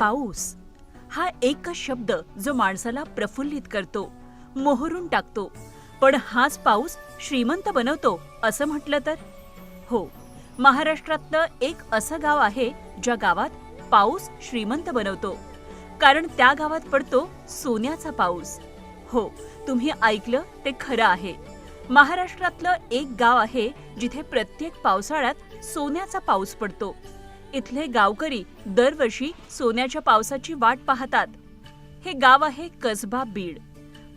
पाऊस. हा एकच शब्द जो माणसाला प्रफुल्लित करतो मोहरून टाकतो. पण हाच पाऊस श्रीमंत बनवतो असं म्हटलं तर? हो महाराष्ट्रातलं एक असं गाव आहे ज्या गावात पाऊस श्रीमंत बनवतो. कारण त्या गावात पडतो सोन्याचा पाऊस. हो तुम्ही ऐकलं ते खरं आहे. महाराष्ट्रातलं एक गाव आहे जिथे प्रत्येक पावसाळ्यात सोन्याचा पाऊस पडतो. इथले गावकरी दरवर्षी सोन्याच्या पावसाची वाट पाहतात. हे गाव आहे कसबा बीड.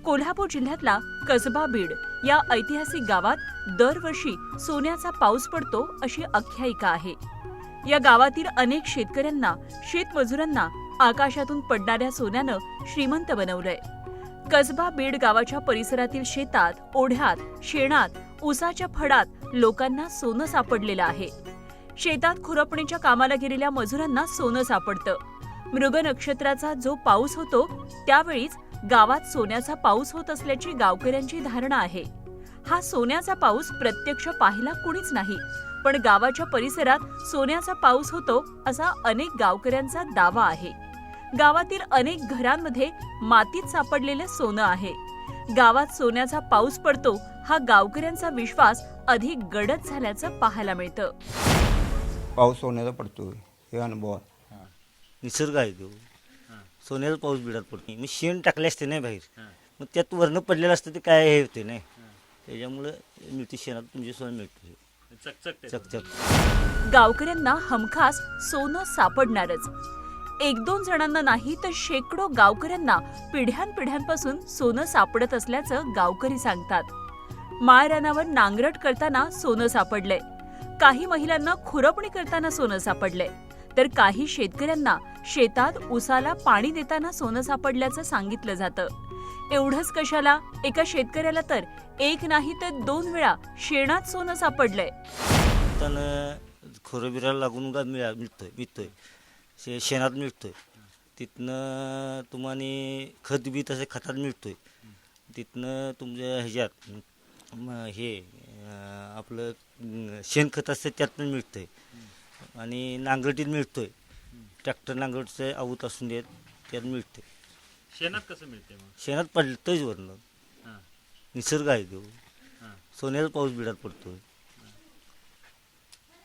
कोल्हापूर जिल्ह्यातला कसबा बीड या ऐतिहासिक गावात दरवर्षी सोन्याचा पाऊस पडतो अशी आख्यायिका आहे. या गावातील अनेक शेतकऱ्यांना शेतमजुरांना आकाशातून पडणाऱ्या सोन्यानं श्रीमंत बनवलंय. कसबा बीड गावाच्या परिसरातील शेतात ओढ्यात शेणात ऊसाच्या फडात लोकांना सोनं सापडलेलं आहे. शेतात खुरपणीच्या कामाला गेलेल्या मजुरांना सोनं सापडतं. मृग नक्षत्राचा जो पाऊस होतो त्यावेळीच गावात सोन्याचा पाऊस होत असल्याची गावकऱ्यांची धारणा आहे. हा सोन्याचा पाऊस प्रत्यक्ष पाहिला कुणीच नाही पण गावाच्या परिसरात सोन्याचा पाऊस होतो असा अनेक गावकऱ्यांचा दावा आहे. गावातील अनेक घरांमध्ये मातीत सापडलेलं सोनं आहे. गावात सोन्याचा पाऊस पडतो हा गावकऱ्यांचा विश्वास अधिक गडद झाल्याचं पाहायला मिळतं. पाऊस होण्याचा पडतो हे अनुभव आहे. निसर्ग आहे तो. सोन्याचा पाऊस बिडात पडतो. मी शेण टाकले असते नाही बाहेर. मग त्यात वर्ण पडलेलं असतं ते काय हे होते नाही. त्याच्यामुळं मिळते शेणात म्हणजे सोनं मिळते. चकचक. गावकऱ्यांना हमखास सोनं सापडणारच. एक दोन जणांना नाही तर शेकडो गावकऱ्यांना पिढ्यानपिढ्यांपासून सोनं सापडत असल्याचं गावकरी सांगतात. माळरानावर नांगरट करताना सोनं सापडलंय. काही महिलांना खुरपणी करताना सोनं सापडलंय. तर काही शेतकऱ्यांना शेतात उसाला पाणी देताना सोनं सापडल्याचं सांगितलं जातं. एवढंच कशाला? एका शेतकऱ्याला तर एक नाही तर दोन वेळा शेणात सोनं सापडलंय. त्यानं खोरं लागून गा मिळा मिळतोय मिळतोय. शे शेणात मिळतोय. तिथनं तुम्हाला खत बी तसे खतात मिळतोय. तिथनं तुमच्या ह्याच्यात म, हे अं, आपलं अं, शेणखत असतं त्यात पण मिळतंय. आणि नांगरटीत मिळतोय. ट्रॅक्टर नांगरटचं आवत असून देत त्यात मिळतंय. शेणात कसं मिळते मग? शेणात पडतंच वरनं. हां. निसर्ग आहे तो. हां. सोन्याचा पाऊस बिडात पडतोय.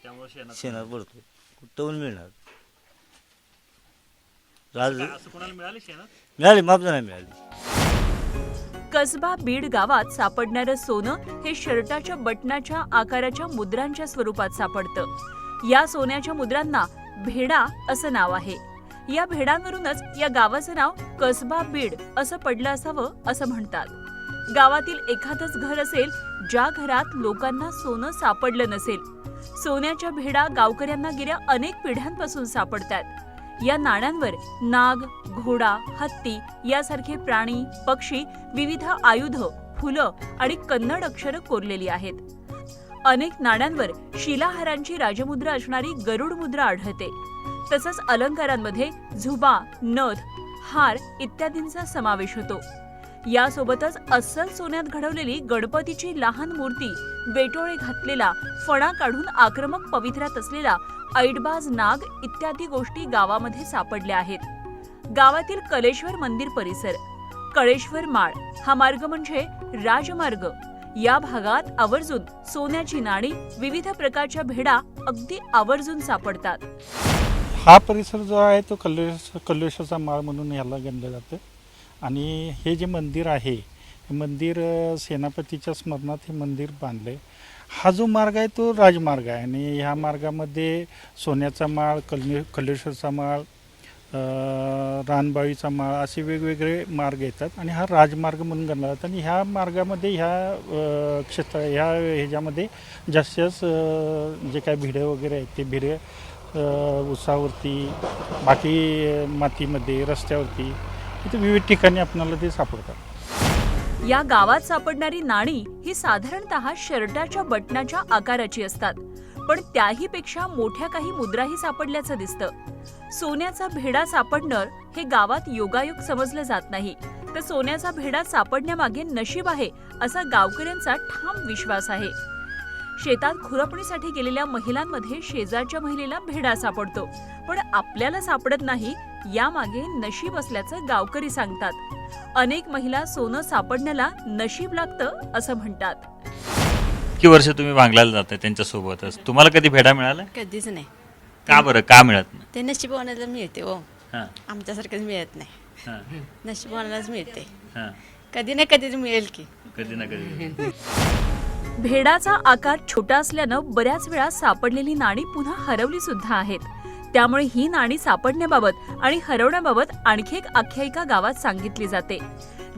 त्यामुळे शेणात शेणात पडतोय. कुठं पण मिळणार. राज काय असं कोणाला मिळाले शेणात? मिळाली माप नाही मिळाली. कसबा बीड गावात सापडणारं सोनं हे शर्टाच्या बटनाच्या आकाराच्या मुद्रांच्या स्वरूपात सापडतं. या सोन्याच्या मुद्रांना भेडा असं नाव आहे. या भेडांवरूनच या गावाचं नाव कसबा बीड असं पडलं असावं असं म्हणतात. गावातील एखादंच घर असेल ज्या घरात लोकांना सोनं सापडलं नसेल. सोन्याच्या भेडा गावकऱ्यांना गेल्या अनेक पिढ्यांपासून सापडतात. या नाण्यांवर नाग घोडा हत्ती यासारखे प्राणी पक्षी विविध आयुध फुलं आणि कन्नड अक्षरं कोरलेली आहेत. अनेक नाण्यांवर शिलाहारांची राजमुद्रा असणारी गरुड मुद्रा आढळते. तसंच अलंकारांमध्ये झुबा नथ हार इत्यादींचा समावेश होतो. यासोबतच अस्सल सोन्यात घडवलेली गणपतीची लहान मूर्ती वेटोळे घातलेला फणा काढून आक्रमक पवित्र्यात असलेला ऐटबाज नाग इत्यादी गोष्टी गावामध्ये सापडल्या आहेत. गावातील कलेश्वर मंदिर परिसर कळेश्वर माळ हा मार्ग म्हणजे राजमार्ग. या भागात आवर्जून सोन्याची नाणी विविध प्रकारच्या भेडा अगदी आवर्जून सापडतात. हा परिसर जो आहे तो कल्लेश कल्लेश्वरचा माळ म्हणून याला गणलं जातं. आणि हे जे मंदिर आहे हे मंदिर सेनापतीच्या स्मरणात हे मंदिर बांधलं आहे हा जो मार्ग आहे तो राजमार्ग आहे. आणि ह्या मार्गामध्ये सोन्याचा माळ कल्ले कल्लेश्वरचा माळ रानबाळीचा माळ असे वेगवेगळे मार्ग येतात. आणि हा राजमार्ग म्हणून गणला जातो. आणि ह्या मार्गामध्ये ह्या क्षेत्र ह्या ह्याच्यामध्ये जास्तीत जास्त जे काय भिडे वगैरे आहेत ते भिडे उसावरती बाकी मातीमध्ये रस्त्यावरती इथे विविध ठिकाणी आपणाला ते सापडतात. या गावात सापडणारी नाणी ही साधारणतः शर्टाच्या बटनाच्या आकाराची असतात. पण त्याही पेक्षा मोठ्या काही मुद्राही सापडल्याचं दिसतं. सोन्याचा भेडा सापडणं हे गावात योगायोग समजलं जात नाही. तर सोन्याचा भेडा सापडण्यामागे नशीब आहे असा गावकऱ्यांचा ठाम विश्वास आहे. शेतात खुरपणीसाठी गेलेल्या महिलांमध्ये शेजारच्या महिलेला भेडा सापडतो. पण आपल्याला सापडत नाही यामागे नशीब असल्याचं गावकरी सांगतात. अनेक महिला सोनं सापडण्याला नशीब लागतं असं म्हणतात. इतकी वर्ष तुम्ही भांगलायला जाताय त्यांच्यासोबतच. तुम्हाला कधी भेटा मिळाला? कधीच नाही. का बरं? का मिळत नाही? ते नशिबवानाला मिळते हो. हां. आमच्यासारखंच मिळत नाही. हां. नशिबवानालाच मिळते. हां. कधी ना कधी मिळेल की. कधी ना कधी भेडाचा आकार छोटा असल्यानं बऱ्याच वेळा सापडलेली नाणी पुन्हा हरवली सुद्धा आहेत. त्यामुळे ही नाणी सापडण्याबाबत आणि हरवण्याबाबत आणखी एक आख्यायिका गावात सांगितली जाते.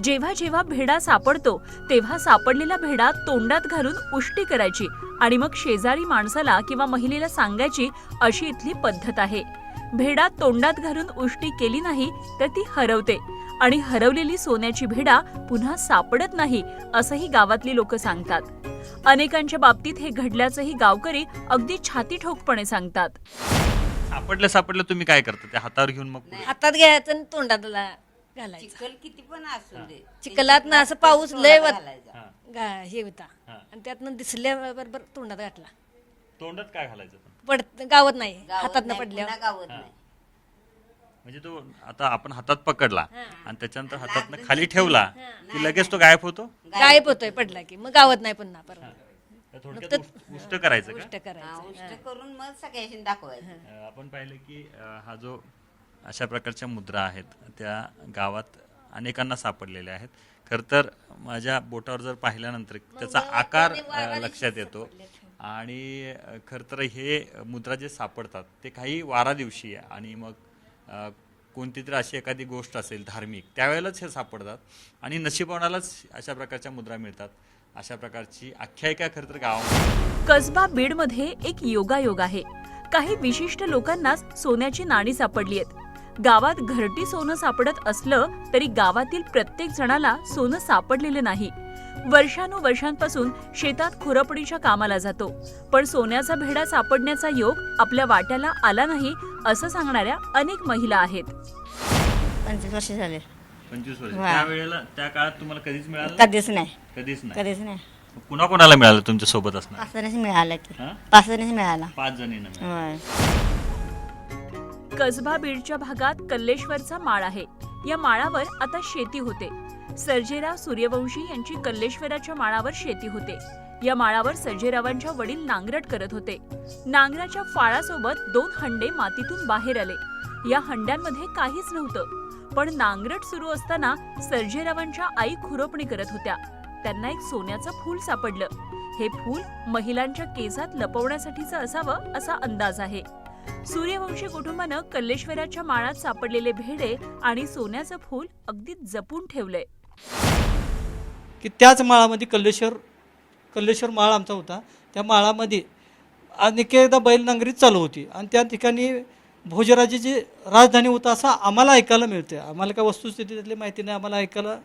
जेव्हा जेव्हा भेडा सापडतो तेव्हा सापडलेला भेडा तोंडात घालून उष्टी करायची आणि मग शेजारी माणसाला किंवा महिलेला सांगायची अशी इथली पद्धत आहे. भेडा तोंडात घालून उष्टी केली नाही तर ती हरवते आणि हरवलेली सोन्याची भेडा पुन्हा सापडत नाही असंही गावातली लोक सांगतात. अनेकांच्या बाबतीत हे घडल्याचंही गावकरी अगदी छाती ठोकपणे सांगतात. सापडलं सापडलं तुम्ही काय करता? ते हातावर घेऊन मग पुढे- हातात घ्यायचं आणि तोंडाला घालायचं. चिखल किती पण असू दे. चिखलात ना असं पाऊस लय तोंडात. गा- हे होता. हा. आणि त्यातनं दिसल्याबरोबर तोंडात घातला. तोंडात काय घालायचं पण? पडत गावत नाही. गावात हातात नाही, पुन्हा गावात नाही. म्हणजे तो आता आपण हातात पकडला आणि त्याच्यानंतर हातातनं खाली ठेवला की लगेच तो गायब होतो? गायब होतोय पडला की. मग गावत नाही पुन्हा परत थोडक्यात उष्ट- उष्ट करायचं का? गोष्ट करायचं. उष्ट करून मग सगळ्याशी दाखवायचं. अ, आपण पाहिलं की अ, हा जो अशा प्रकारच्या मुद्रा आहेत त्या गावात अनेकांना सापडलेल्या आहेत. खरं तर माझ्या बोटावर जर पाहिल्यानंतर त्याचा आकार अ, लक्षात येतो. आणि खरं तर हे मुद्रा जे सापडतात ते काही वारा दिवशी आहे आणि मग अ, कोणती तरी अशी एखादी गोष्ट असेल धार्मिक त्यावेळेलाच हे सापडतात. आणि नशिबवानालाच अशा प्रकारच्या मुद्रा मिळतात. अशा प्रकारची आख्यायिका खरं तर गावामध्ये. कसबा बीडमध्ये एक योगायोग आहे. काही विशिष्ट लोकांनाच सोन्याची नाणी सापडली आहेत. गावात घरटी सोनं सापडत असलं तरी गावातील प्रत्येक जणाला सोनं सापडलेलं नाही. वर्षानुवर्षांपासून शेतात खुरपणीच्या कामाला जातो. पण सोन्याचा भेडा सापडण्याचा योग आपल्या वाट्याला आला नाही असं सांगणाऱ्या अनेक महिला आहेत. पंचवीस वर्ष झाले. पंचवीस वर्ष. वा. त्यावेळेला त्या काळात तुम्हाला कधीच मिळालं कधीच नाही. कधीच नाही. कधीच नाही. कुणा कोणाला मिळालं तुमच्यासोबत असणार? पाच जणीच मिळाला की. हा? पाच जणीच मिळाला. पाच जणींना मिळालं. होय. कसबा बीडच्या भागात कल्लेश्वरचा माळ आहे. या माळावर आता शेती होते. सर्जेराव सूर्यवंशी यांची कल्लेश्वराच्या माळावर शेती होते. या माळावर सर्जेरावांच्या वडील नांगरट करत होते. नांगराच्या फाळासोबत दोन हंडे मातीतून बाहेर आले. या हंड्यांमध्ये काहीच नव्हतं. पण नांगरट सुरू असताना सर्जेरावांच्या आई खुरपणी करत होत्या. त्यांना एक सोन्याचं फूल सापडलं. हे फूल महिलांच्या केसात लपवण्यासाठीचं असावं असा अंदाज आहे. सूर्यवंशी कुटुंबानं कल्लेश्वराच्या माळात सापडलेले भेडे आणि सोन्याचं फूल अगदी जपून ठेवलंय. की त्याच माळामध्ये कल्लेश्वर कल्लेश्वर माळ आमचा होता. त्या माळामध्ये अनेकदा एकदा बैल नांगरीच चालू होती. आणि त्या ठिकाणी भोजराजाची राजधानी होता असं आम्हाला ऐकायला मिळते आम्हाला काय वस्तुस्थिती त्यातली माहिती नाही आम्हाला ऐकायला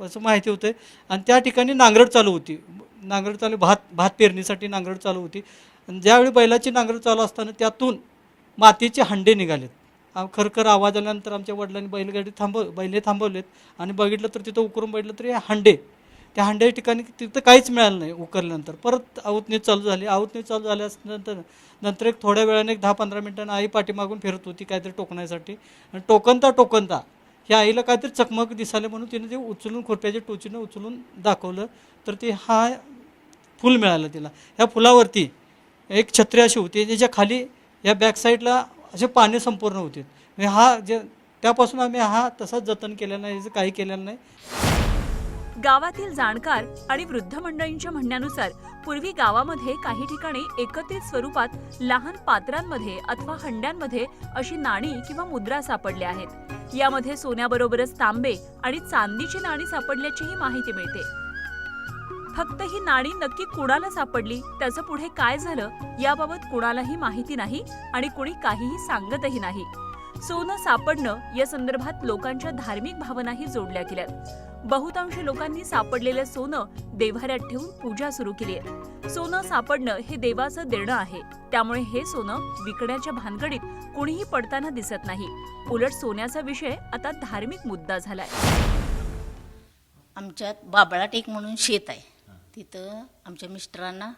असं माहिती होतं आणि त्या ठिकाणी नांगरट चालू होती. नांगरट चालू भात भात पेरणीसाठी नांगरट चालू होती. आणि ज्यावेळी बैलाची नांगरट चालू असताना त्यातून मातीचे हंडे निघालेत. खरखर आवाज आल्यानंतर आमच्या वडिलांनी बैलगाडी थांबव बैले थांबवलेत. आणि बघितलं तर तिथं उकरून बघितलं तर हे हंडे. त्या हंड्या ठिकाणी तिथं काहीच मिळालं नाही उकरल्यानंतर. परत आवतनीत चालू झाली. आवतनीत चालू झाल्यानंतर नंतर एक थोड्या वेळाने एक दहा पंधरा मिनिटांनी आई पाठीमागून फिरत होती काहीतरी टोकण्यासाठी. आणि टोकनता टोकनता ह्या आईला काहीतरी चकमक दिसाले म्हणून तिने ते उचलून खुरप्याच्या टोचीनं उचलून दाखवलं. तर ते हा फूल मिळालं तिला. ह्या फुलावरती एक छत्री अशी होती. ज्याच्या खाली या बॅक साईडला असे पाने संपूर्ण होते. म्हणजे हा जे त्यापासून आम्ही हा तसाच जतन केलेला नाही याचं काही केलेलं नाही. गावातील जाणकार आणि वृद्ध मंडळींच्या म्हणण्यानुसार पूर्वी गावामध्ये काही ठिकाणी एकत्रित स्वरूपात लहान पात्रांमध्ये अथवा हंड्यांमध्ये अशी नाणी किंवा मुद्रा सापडल्या आहेत. यामध्ये सोन्याबरोबरच तांबे आणि चांदीची नाणी सापडल्याचीही माहिती मिळते. फक्त ही नाणी नक्की कुणाला सापडली त्याचं पुढे काय झालं याबाबत कुणालाही माहिती नाही आणि कुणी काहीही सांगतही नाही. सोनं सापडणं या संदर्भात लोकांच्या धार्मिक भावनाही जोडल्या गेल्यात बहुतांश लोकांनी सापडलेलं सोनं देव्हाऱ्यात ठेवून पूजा सुरू केली आहे. सोनं सापडणं हे देवाचं देणं आहे. त्यामुळे हे सोनं विकण्याच्या भानगडीत कुणीही पडताना दिसत नाही. उलट सोन्याचा विषय आता धार्मिक मुद्दा झालाय. आमच्यात बाबळा टेक म्हणून शेत आहे. तिथं आमच्या मिस्टरांना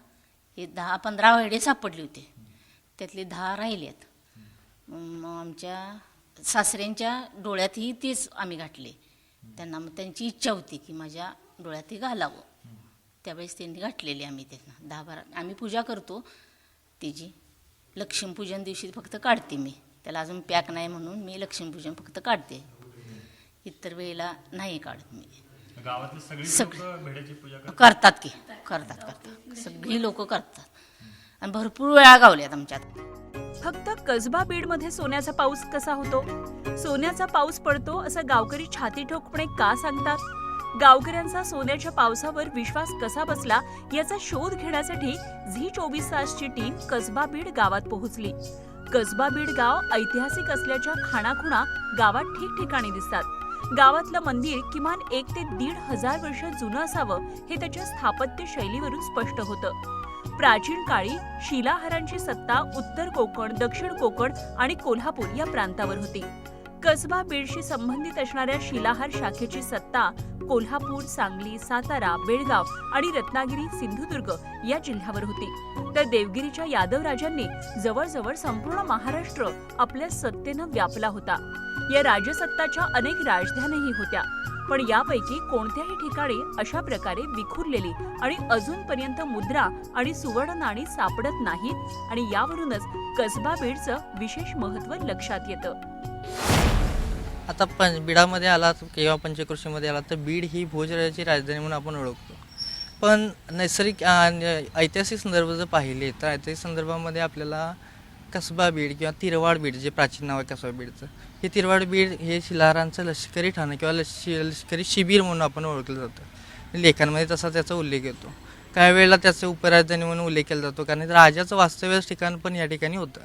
हे दहा पंधरा वेळे सापडले होते. त्यातले दहा राहिले आहेत आमच्या सासऱ्यांच्या डोळ्यातही तेच आम्ही घातले. त्यांना मग त्यांची इच्छा होती की माझ्या डोळ्यातही घालावं. त्यावेळेस त्यांनी घातलेले आम्ही त्यांना. दहा बारा आम्ही पूजा करतो. तिची लक्ष्मीपूजन दिवशी फक्त काढते मी. त्याला अजून पॅक नाही म्हणून मी लक्ष्मीपूजन फक्त काढते. इतर वेळेला नाही काढत मी. सगळी करतात की. करतात करतात. सगळी लोक करतात. आणि भरपूर वेळा गावल्यात आमच्यात. फक्त कसबा बीडमध्ये सोन्याचा पाऊस कसा होतो? सोन्याचा पाऊस पडतो असं गावकरी छाती ठोकपणे का सांगतात? गावकऱ्यांचा सोन्याच्या पावसावर विश्वास कसा बसला याचा शोध घेण्यासाठी झी चोवीस तासची टीम कसबा बीड गावात पोहोचली. कसबा बीड गाव ऐतिहासिक असल्याच्या खाणाखुणा गावात ठिकठिकाणी दिसतात. गावातलं मंदिर किमान एक ते दीड हजार वर्ष जुनं असावं हे त्याच्या स्थापत्य शैलीवरून स्पष्ट होतं. प्राचीन काळी शिलाहारांची सत्ता उत्तर कोकण दक्षिण कोकण आणि कोल्हापूर या प्रांतावर होती. कसबा बीडशी संबंधित असणाऱ्या शिलाहार शाखेची सत्ता कोल्हापूर सांगली सातारा बेळगाव आणि रत्नागिरी सिंधुदुर्ग या जिल्ह्यावर होती. तर देवगिरीच्या यादव राजांनी जवळजवळ संपूर्ण महाराष्ट्र आपल्या सत्तेनं व्यापला होता. या राजसत्ताच्या अनेक राजधानीही होत्या. पण यापैकी कोणत्याही ठिकाणी अशा प्रकारे विखुरलेली आणि अजूनपर्यंत मुद्रा आणि सुवर्ण नाणी सापडत नाहीत आणि यावरूनच कसबा बीडचं विशेष महत्त्व लक्षात येतं. आता पं बीडामध्ये आला किंवा पंचकृषीमध्ये आला तर बीड ही भोजराजाची राजधानी म्हणून आपण ओळखतो. पण नैसर्गिक म्हणजे ऐतिहासिक संदर्भ जर पाहिले तर ऐतिहासिक संदर्भामध्ये आपल्याला कसबा बीड किंवा तिरवाड बीड जे प्राचीन नाव आहे कसबा बीडचं हे तिरवाड बीड हे शिलाहारांचं लष्करी ठाणं किंवा लष् लष्करी शिबिर म्हणून आपण ओळखलं जातं. लेखांमध्ये तसा त्याचा उल्लेख येतो. काही वेळेला त्याचं उपराजधानी म्हणून उल्लेख केला जातो कारण राजाचं वास्तव्य ठिकाण पण या ठिकाणी होतं.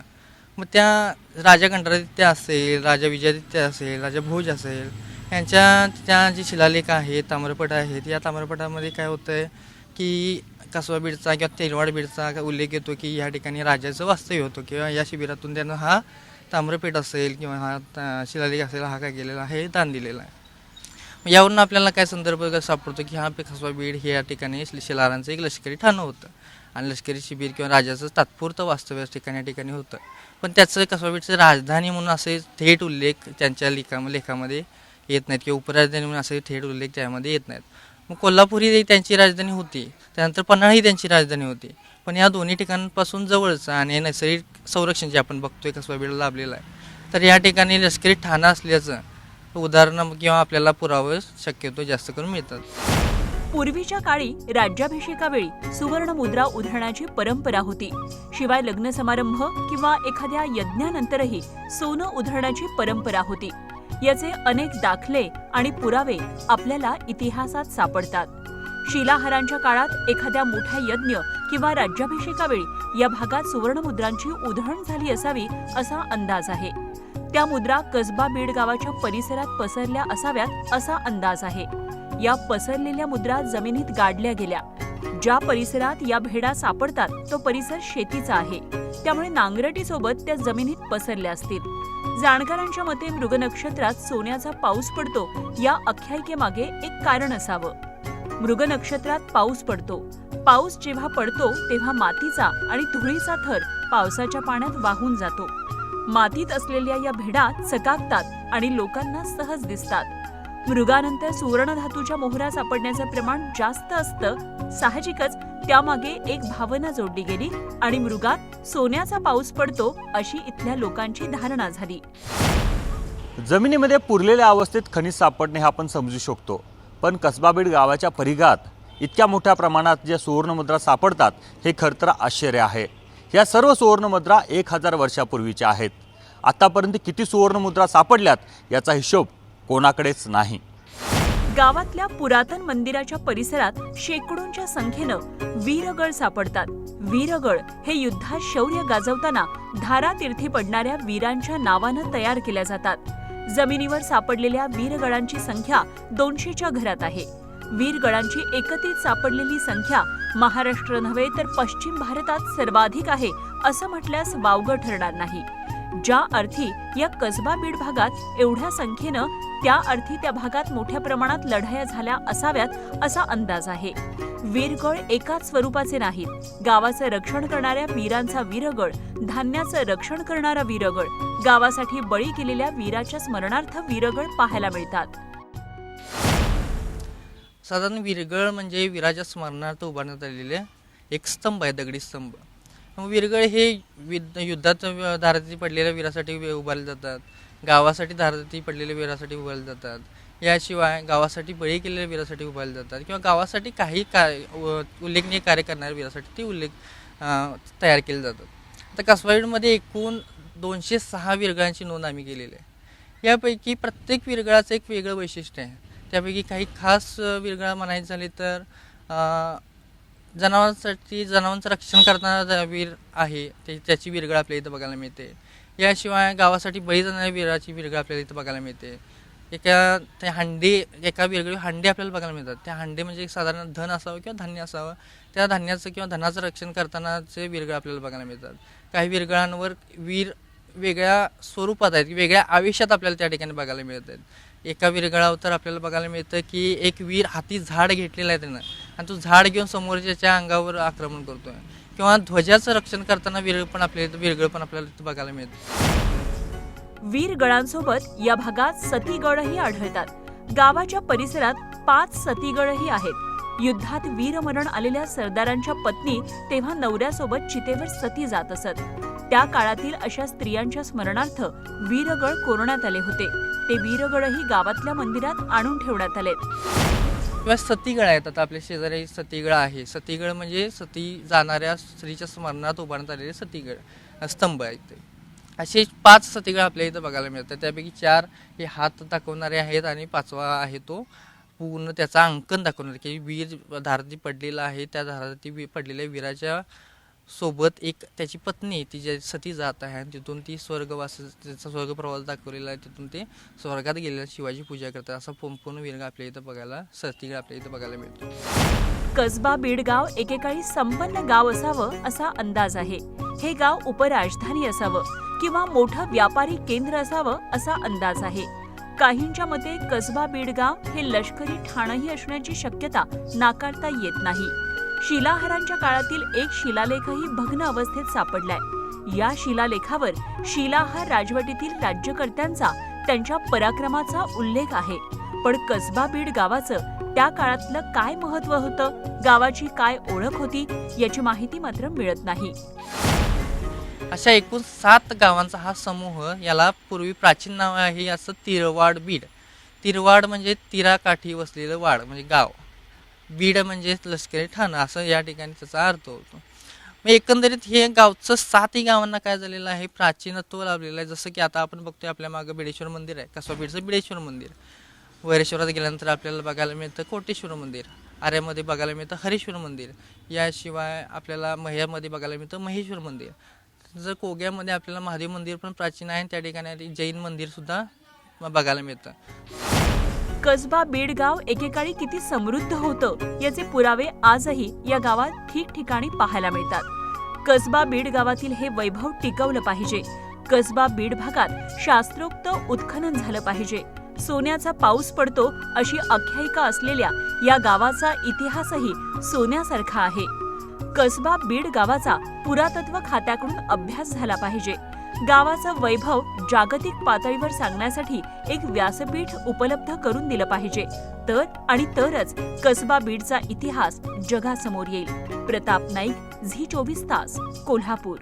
मग त्या राजा कंटादित्य असेल राजा विजयादित्य असेल राजा भोज असेल यांच्या त्या जे शिलालेख आहेत ताम्रपट आहेत या ताम्रपटामध्ये काय होतं आहे की कसबा बीडचा किंवा तेलवाड बीडचा उल्लेख येतो की या ठिकाणी राजाचं वास्तव्य होतं किंवा या शिबिरातून त्यांना हा ताम्रपीठ असेल किंवा हा ता- शिलालेख असेल हा काय केलेला आहे दान दिलेला आहे. मग यावरून आपल्याला काय संदर्भ सापडतो की हा कसबा बीड हे या ठिकाणी शिलारांचं एक लष्करी ठाणं होतं. आणि लष्करी शिबिर किंवा राजाचं तात्पुरतं वास्तव्य ठिकाणी या ठिकाणी होतं. पण त्याचं कसबाबीठचं राजधानी म्हणून असे थेट उल्लेख त्यांच्या लिखा लेखामध्ये येत नाहीत किंवा उपराजधानी म्हणून असे थेट उल्लेख त्यामध्ये येत नाहीत. मग कोल्हापूर ही त्यांची राजधानी होती. त्यानंतर पन्हाळा ही त्यांची राजधानी होती. पण या दोन्ही ठिकाणांपासून जवळच आणि नैसर्गिक संरक्षण जे आपण बघतोय कसबा बीड लाभलेलं आहे. तर या ठिकाणी लष्करी ठाणा असल्याचं उदाहरणं किंवा आपल्याला पुरावे शक्यतो जास्त करून मिळतात. पूर्वीच्या काळी राज्याभिषेकावेळी सुवर्ण मुद्रा उधळण्याची परंपरा होती. शिवाय लग्न समारंभ किंवा एखाद्या यज्ञानंतरही सोनं उधळण्याची परंपरा होती. याचे अनेक दाखले आणि पुरावे आपल्याला इतिहासात सापडतात. शिलाहारांच्या काळात एखाद्या मोठ्या यज्ञ किंवा राज्याभिषेकावेळी या भागात सुवर्णमुद्रांची उधळण झाली असावी असा अंदाज आहे. त्या मुद्रा कसबा बीड गावाच्या परिसरात पसरल्या असाव्यात असा अंदाज आहे. या पसरलेल्या मुद्रा जमिनीत गाडल्या गेल्या. ज्या परिसरात या भेडा सापडतात तो परिसर शेतीचा आहे. त्यामुळे नांगरटीसोबत त्या जमिनीत पसरल्या असतील. जाणकारांच्या मते मृग नक्षत्रात सोन्याचा पाऊस पडतो या आख्यायिकेमागे एक कारण असावं. मृग नक्षत्रात पाऊस पडतो. पाऊस जेव्हा पडतो तेव्हा मातीचा आणि धुळीचा थर पावसाच्या पाण्यात वाहून जातो. मातीत असलेल्या या भेडा चकाकतात आणि लोकांना सहज दिसतात. मृगानंतर सुवर्ण धातूच्या मोहरा सापडण्याचं प्रमाण जास्त असतं. साहजिकच त्यामागे एक भावना जोडली गेली आणि मृगात सोन्याचा पाऊस पडतो अशी इथल्या लोकांची धारणा झाली. जमिनीमध्ये पुरलेल्या अवस्थेत खनिज सापडणे हे आपण समजू शकतो. पण कसबाबीड गावाच्या परिघात इतक्या मोठ्या प्रमाणात ज्या सुवर्णमुद्रा सापडतात हे खरं तर आश्चर्य आहे. या सर्व सुवर्णमुद्रा एक हजार वर्षापूर्वीच्या आहेत. आतापर्यंत किती सुवर्णमुद्रा सापडल्यात याचा हिशोब कोणाकडेच नाही. गावातल्या पुरातन मंदिराच्या परिसरात शेकडोंच्या संख्येनं वीरगळ सापडतात. वीरगळ हे युद्धात शौर्य गाजवताना धारातीर्थी पडणाऱ्या वीरांच्या नावानं तयार केल्या जातात. जमिनीवर सापडलेल्या वीरगळांची संख्या दोनशेच्या घरात आहे. वीरगळांची एकत्रित सापडलेली संख्या महाराष्ट्र नव्हे तर पश्चिम भारतात सर्वाधिक आहे असं म्हटल्यास वावगं ठरणार नाही. ज्या अर्थी या कसबा बीड भागात एवढ्या संख्येनं त्या अर्थी त्या भागात मोठ्या प्रमाणात लढाया झाल्या असाव्यात असा अंदाज आहे. वीरगळ एकाच स्वरूपाचे नाहीत. गावाचं रक्षण करणाऱ्या वीरांचा वीरगळ धान्याचं रक्षण करणारा वीरगळ गावासाठी बळी केलेल्या वीराच्या स्मरणार्थ वीरगळ पाहायला मिळतात. साधारण वीरगळ म्हणजे वीराच्या स्मरणार्थ उभारण्यात आलेले एक स्तंभ आहे दगडी स्तंभ. विरगळ हे विद युद्धात धाराती पडलेल्या वीरासाठी उभारले जातात. गावासाठी धाराती पडलेल्या वीरासाठी उभारले जातात. याशिवाय गावासाठी बळी केलेल्या वीरासाठी उभारले जातात. किंवा गावासाठी काही काय व- उल्लेखनीय कार्य करणाऱ्या वीरासाठी ते उल्लेख तयार केले जातात. आता कसवाईडमध्ये एकूण दोनशे सहा विरगळांची नोंद आम्ही केलेली आहे. यापैकी प्रत्येक विरगळाचं एक वेगळं वैशिष्ट्य आहे. त्यापैकी काही खास विरगळा म्हणायचं झाले तर जनावरांसाठी जनावरांचं रक्षण करणारा वीर आहे ते त्याची विरगळ आपल्या इथं बघायला मिळते. याशिवाय गावासाठी बळी जाणाऱ्या वीराची विरगळ आपल्याला इथं बघायला मिळते. एका त्या हांडी एका वेगळी हांडी आपल्याला बघायला मिळतात. त्या हांडी म्हणजे एक साधारण धन असावं किंवा धान्य असावं. त्या धान्याचं किंवा धनाचं रक्षण करतानाचे विरगळ आपल्याला बघायला मिळतात. काही विरगळांवर वीर वेगळ्या स्वरूपात आहेत वेगळ्या आयुष्यात आपल्याला त्या ठिकाणी बघायला मिळत आहेत. एका विरगळावर तर आपल्याला बघायला मिळतं की एक वीर हाती झाड घेतलेलं आहे त्यानं. आणि तो झाड घेऊन समोरच्या अंगावर आक्रमण करतोय. किंवा ध्वजाचं रक्षण करताना विरळ पण आपल्याला इथं पण आपल्याला बघायला मिळतं. वीरगळांसोबत या भागात सतीगडही आढळतात. गावाच्या परिसरात पाच सतीगडही आहेत. युद्धात वीरमरण आलेल्या सरदारांच्या पत्नी तेव्हा नवऱ्यासोबत चितेवर सती जात असत. त्या काळातील अशा स्त्रियांच्या स्मरणार्थ वीरगळ कोरण्यात आले होते. ते वीरगडही गावातल्या मंदिरात आणून ठेवण्यात आलेत. किंवा सतीगळ आहेत आता आपल्या शेजारी सतीगळ आहे. सतीगळ म्हणजे सती जाणाऱ्या स्त्रीच्या स्मरणात उभारण्यात आलेले सतीगळ स्तंभ आहेत ते. असे पाच सतीगळ आपल्या इथं बघायला मिळतात. त्यापैकी चार हे हात दाखवणारे आहेत आणि पाचवा आहे तो पूर्ण त्याचा अंकन दाखवणार. की वीर धाराती पडलेला आहे त्या धाराती पडलेल्या वीराच्या सोबत एक त्याची पत्नी ती जे सती जात आहे आणि तिथून ती स्वर्गवास त्याचा स्वर्ग प्रवास दाखवलेला आहे तिथून ते स्वर्गात गेलेल्या शिवाजी पूजा करतात. असा संपूर्ण वीरगा आपल्या इथं बघायला सतीगड आपल्या इथं बघायला मिळतो. कसबा बीडगाव एकेकाळी संपन्न गाव असावं असा अंदाज आहे. हे गाव उपराजधानी असावं किंवा मोठं व्यापारी केंद्र असावं असा अंदाज आहे. काहींच्या मते कसबा बीडगाव हे लष्करी ठाणही असण्याची शक्यता नाकारता येत नाही. शिलाहारांच्या काळातील एक शिलालेखही भग्न अवस्थेत सापडलाय. या शिलालेखावर शिलाहार राजवटीतील राज्यकर्त्यांचा त्यांच्या पराक्रमाचा उल्लेख आहे. पण कसबा बीड गावाचं त्या काळातलं काय महत्त्व होतं? गावाची काय ओळख होती? याची माहिती मात्र मिळत नाही. अशा एकूण सात गावांचा हा समूह याला पूर्वी प्राचीन नाव आहे असं तिरवाड बीड तिरवाड म्हणजे तीराकाठी वसलेलं वाड म्हणजे गाव. बीड म्हणजे लष्करी ठाणं असं या ठिकाणी त्याचा अर्थ होतो. मग एकंदरीत हे गावचं सातही गावांना काय झालेलं आहे? प्राचीनत्व लाभलेलं आहे. जसं की आता आपण बघतोय आपल्या मागं बिडेश्वर मंदिर आहे कसबा बीडचं बिडेश्वर मंदिर. वैरेश्वरात गेल्यानंतर आपल्याला बघायला मिळतं कोटेश्वर मंदिर. आर्यामध्ये बघायला मिळतं हरेश्वर मंदिर. याशिवाय आपल्याला मह्यामध्ये बघायला मिळतं महेश्वर मंदिर. जर कोग्यामध्ये आपल्याला महादेव मंदिर पण प्राचीन आहे त्या ठिकाणी जैन मंदिरसुद्धा बघायला मिळतं. कसबा बीडगाव एकेकाळी किती समृद्ध होतं याचे पुरावे आजही या गावात ठिकठिकाणी पाहायला मिळतात. कसबा बीड गावातील हे वैभव टिकवलं पाहिजे. कसबा बीड भागात शास्त्रोक्त उत्खनन झालं पाहिजे. सोन्याचा पाऊस पडतो अशी आख्यायिका असलेल्या या गावाचा इतिहासही सोन्यासारखा आहे. कसबा बीड गावाचा पुरातत्व खात्याकडून अभ्यास झाला पाहिजे. गावाचं वैभव जागतिक पातळीवर सांगण्यासाठी एक व्यासपीठ उपलब्ध करून दिलं पाहिजे. तर आणि तरच कसबा बीडचा इतिहास जगासमोर येईल. प्रताप नाईक झी चोवीस तास कोल्हापूर.